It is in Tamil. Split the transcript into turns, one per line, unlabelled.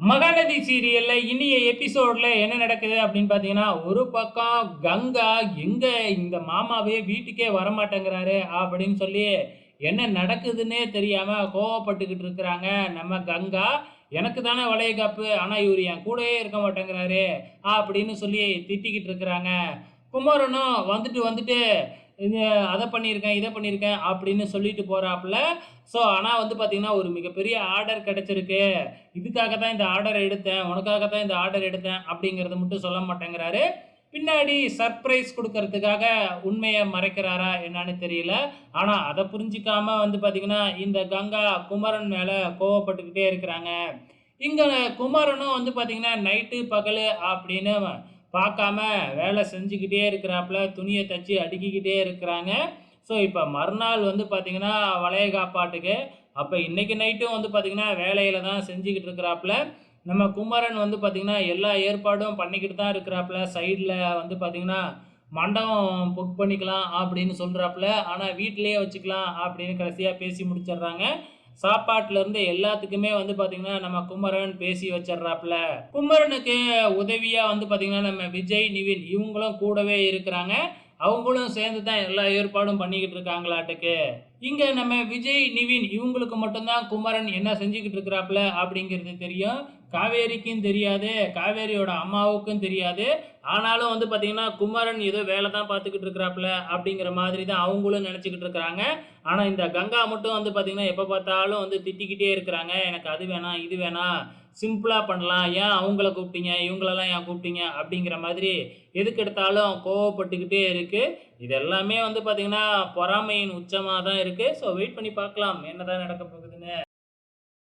மகாநதி சீரியல்ல இனிய எபிசோட்ல என்ன நடக்குது அப்படின்னு பார்த்தீங்கன்னா ஒரு பக்கம் கங்கா எங்க இந்த மாமாவே வீட்டுக்கே வரமாட்டேங்கிறாரு அப்படின்னு சொல்லி என்ன நடக்குதுன்னே தெரியாம கோவப்பட்டுக்கிட்டு இருக்கிறாங்க. நம்ம கங்கா எனக்கு தானே வளையகாப்பு ஆனால் இவர் என் கூடயே இருக்க மாட்டேங்கிறாரு அப்படின்னு சொல்லி திட்டிக்கிட்டு இருக்கிறாங்க. குமரனும் வந்துட்டு வந்துட்டு இது அதை பண்ணியிருக்கேன் இதை பண்ணியிருக்கேன் அப்படின்னு சொல்லிட்டு போகிறாப்புல ஸோ ஆனால் வந்து பார்த்தீங்கன்னா ஒரு மிகப்பெரிய ஆர்டர் கிடச்சிருக்கு. இதுக்காக தான் இந்த ஆர்டர் எடுத்தேன் உனக்காக தான் இந்த ஆர்டர் எடுத்தேன் அப்படிங்கிறத மட்டும் சொல்ல மாட்டேங்கிறாரு. பின்னாடி சர்ப்ரைஸ் கொடுக்கறதுக்காக உண்மையை மறைக்கிறாரா என்னன்னு தெரியல. ஆனால் அதை புரிஞ்சிக்காம வந்து பார்த்திங்கன்னா இந்த கங்கா குமரன் மேலே கோவப்பட்டுக்கிட்டே இருக்கிறாங்க. இங்கே குமரனும் வந்து பார்த்திங்கன்னா நைட்டு பகல் அப்படின்னு பார்க்காம வேலை செஞ்சுக்கிட்டே இருக்கிறாப்புல துணியை தச்சு அடுக்கிக்கிட்டே இருக்கிறாங்க. ஸோ இப்போ மறுநாள் வந்து பார்த்திங்கன்னா வளைய காப்பாட்டுக்கு. அப்போ இன்றைக்கு நைட்டும் வந்து பார்த்திங்கன்னா வேலையில் தான் செஞ்சுக்கிட்டு இருக்கிறாப்புல. நம்ம குமரன் வந்து பார்த்திங்கன்னா எல்லா ஏற்பாடும் பண்ணிக்கிட்டு தான் இருக்கிறாப்புல. சைடில் வந்து பார்த்திங்கன்னா மண்டபம் புக் பண்ணிக்கலாம் அப்படின்னு சொல்கிறாப்புல ஆனால் வீட்டிலேயே வச்சுக்கலாம் அப்படின்னு கடைசியாக பேசி முடிச்சிடுறாங்க. சாப்பாட்டுல இருந்து எல்லாத்துக்குமே வந்து பாத்தீங்கன்னா நம்ம குமரன் பேசி வச்சிடுறாப்புல. குமரனுக்கு உதவியா வந்து பாத்தீங்கன்னா நம்ம விஜய் நிவின் இவங்களும் கூடவே இருக்கிறாங்க. அவங்களும் சேர்ந்து தான் எல்லா ஏற்பாடும் பண்ணிக்கிட்டு இருக்காங்களாட்டுக்கு. இங்கே நம்ம விஜய் நிவின் இவங்களுக்கு மட்டும்தான் குமரன் என்ன செஞ்சுக்கிட்டு இருக்கிறாப்புல அப்படிங்கிறது தெரியும். காவேரிக்கும் தெரியாது காவேரியோட அம்மாவுக்கும் தெரியாது. ஆனாலும் வந்து பார்த்தீங்கன்னா குமரன் ஏதோ வேலை தான் பார்த்துக்கிட்டு இருக்கிறாப்புல அப்படிங்கிற மாதிரி தான் அவங்களும் நினச்சிக்கிட்டு இருக்கிறாங்க. ஆனால் இந்த கங்கா மட்டும் வந்து பார்த்தீங்கன்னா எப்போ பார்த்தாலும் வந்து திட்டிக்கிட்டே இருக்கிறாங்க. எனக்கு அது வேணாம் இது வேணாம். சிம்பிளாக பண்ணலாம். ஏன் அவங்கள கூப்பிட்டீங்க? இவங்களெல்லாம் ஏன் கூப்பிட்டீங்க? அப்படிங்கிற மாதிரி எதுக்கு எடுத்தாலும் கோவப்பட்டுக்கிட்டே இருக்குது இதெல்லாமே வந்து பார்த்தீங்கன்னா பொறாமையின் உச்சமாக தான் இருக்குது ஸோ வெயிட் பண்ணி பார்க்கலாம். என்னதான் நடக்க போகுது.